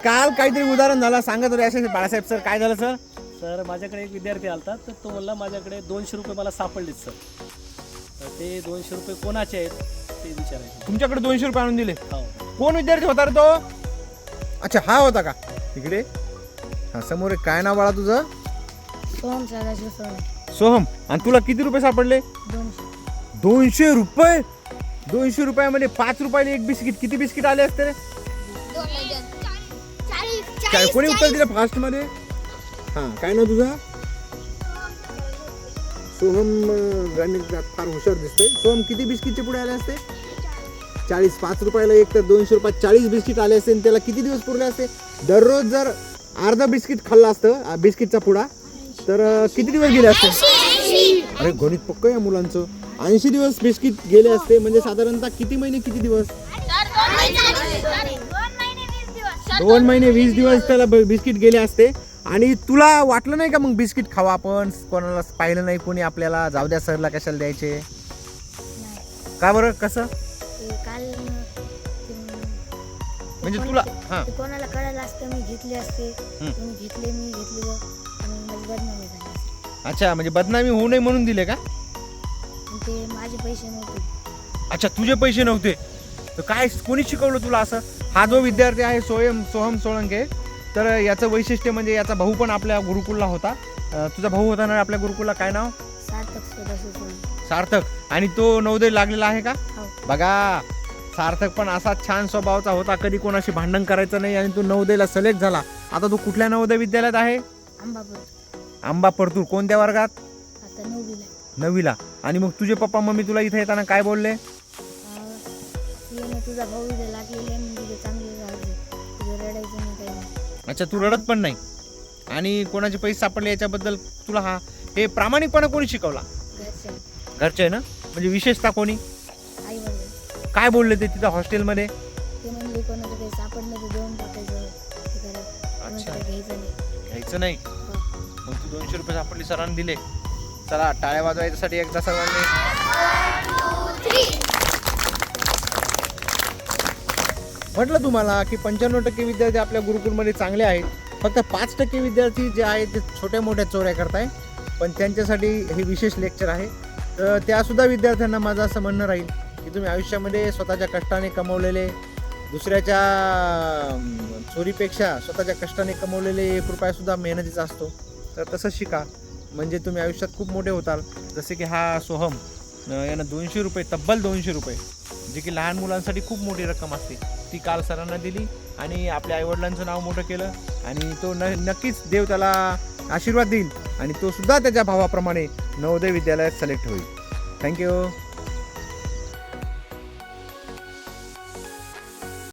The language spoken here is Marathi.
काल काहीतरी उदाहरण झालं सांगत होते असे बाळासाहेब सर. काय झालं सर? सर माझ्याकडे एक विद्यार्थी आलता तर तो म्हणला माझ्याकडे दोनशे रुपये मला सापडलेत सर. तर ते दोनशे रुपये कोणाचे आहेत ते विचारायचे. तुमच्याकडे दोनशे रुपये आणून दिले. हो. कोण विद्यार्थी होता रे तो? अच्छा हा होता का? तिकडे हा समोर एक काय नाव बाळा तुझं? सोहम सदाशिव सोहम. सोहम. आणि तुला किती रुपये सापडले? दोनशे. दोनशे रुपये? दोनशे रुपयामध्ये पाच रुपयाला एक बिस्किट किती बिस्किट आले असते रे? काय कोणी उत्तर दिलं फास्टमध्ये? हा काय नाव तुझा? सोहम अं, गणित फार हुशार दिसतोय. सोहम किती बिस्किटचे पुढे आले असते? चाळीस पाच रुपयाला एक तर दोनशे रुपयात चाळीस बिस्किट आले असते आणि त्याला किती दिवस पुरले असते? दररोज जर अर्ध बिस्किट खाल्लं असतं बिस्किटचा पुडा तर किती दिवस गेले असते? अरे गणित पक्क या मुलांचं. ऐंशी दिवस बिस्किट गेले असते म्हणजे साधारणतः किती महिने किती दिवस? दोन महिने वीस दिवस त्याला बिस्किट गेले असते. आणि तुला वाटलं नाही का मग बिस्किट खावा आपण? कोणाला पाहिलं नाही कोणी आपल्याला? जाऊ द्या सरला कशाला द्यायचे? का बरं? कसं? काल म्हणजे तुला हा. कोणाला कळालं असतं मी घेतले असते. तुम्ही घेतले मी घेतले बदनामी झाली. अच्छा म्हणजे बदनामी होऊ नये म्हणून दिले का? ते माझे पैसे नव्हते. अच्छा तुझे पैसे नव्हते. तर काय कोणी शिकवलं तुला असं? हा जो विद्यार्थी आहे सोयम सोहम सोळंके तर याचं वैशिष्ट्य म्हणजे याचा भाऊ पण आपल्या गुरुकुलला होता. तुझा भाऊ होता ना आपल्या गुरुकुलला? काय नाव? सार्थक आणि तो नवोदय लागलेला आहे का? हो. बघा सार्थक पण असा छान स्वभावाचा होता. कधी कोणाशी भांडण करायचं नाही आणि तो नवोदयला सिलेक्ट झाला. आता तो कुठल्या नवोदय विद्यालयात आहे? आंबा परतूर. कोणत्या वर्गात? नववीला. आणि मग तुझे पप्पा मम्मी तुला इथे येताना काय बोलले? तुझा भाऊ इथे लागलेले चांगले राहिले तुझं रडायचं नाही काही नाही. अच्छा तू रडत पण नाही. आणि कोणाचे पैसे सापडले याच्याबद्दल तुला हा हे प्रामाणिकपणा कोणी शिकवला? घरच्या घरचे ना? म्हणजे विशेषतः कोणी? आई वडील. काय बोलले ते तिथं हॉस्टेलमध्ये? ते म्हणले कोणाचं काही सापडलं तर देऊन टाकायचं ते करा. अच्छा. कोणाचं काही घ्यायचं नाही. घ्यायचं नाही? हो. मग तू दोनशे रुपये सापडली सरांनी दिले. चला टाळ्या वाजवायच्यासाठी एकदा सर्वांनी म्हटलं तुम्हाला की पंच्याण्णव टक्के विद्यार्थी आपल्या गुरुकुलमध्ये चांगले आहेत. फक्त पाच टक्के विद्यार्थी जे आहेत ते छोट्या मोठ्या चोऱ्या करताय. पण त्यांच्यासाठी हे विशेष लेक्चर आहे. तर त्यासुद्धा विद्यार्थ्यांना माझं असं म्हणणं राहील की तुम्ही आयुष्यामध्ये स्वतःच्या कष्टाने कमवलेले दुसऱ्याच्या चोरीपेक्षा स्वतःच्या कष्टाने कमवलेले एक रुपयासुद्धा मेहनतीचा असतो. तर तसं शिका. म्हणजे तुम्ही आयुष्यात खूप मोठे होताल. जसे की हा सोहम यानं दोनशे रुपये तब्बल दोनशे रुपये. जे की लहान मुलांसाठी खूप मोठी रक्कम असते. ती काल सरांना दिली आणि आपल्या आईवडिलांचं नाव मोठं केलं आणि तो न नक्कीच देव त्याला आशीर्वाद देईल आणि तो सुद्धा त्याच्या भावाप्रमाणे नवोदय विद्यालयात सिलेक्ट होईल. थँक्यू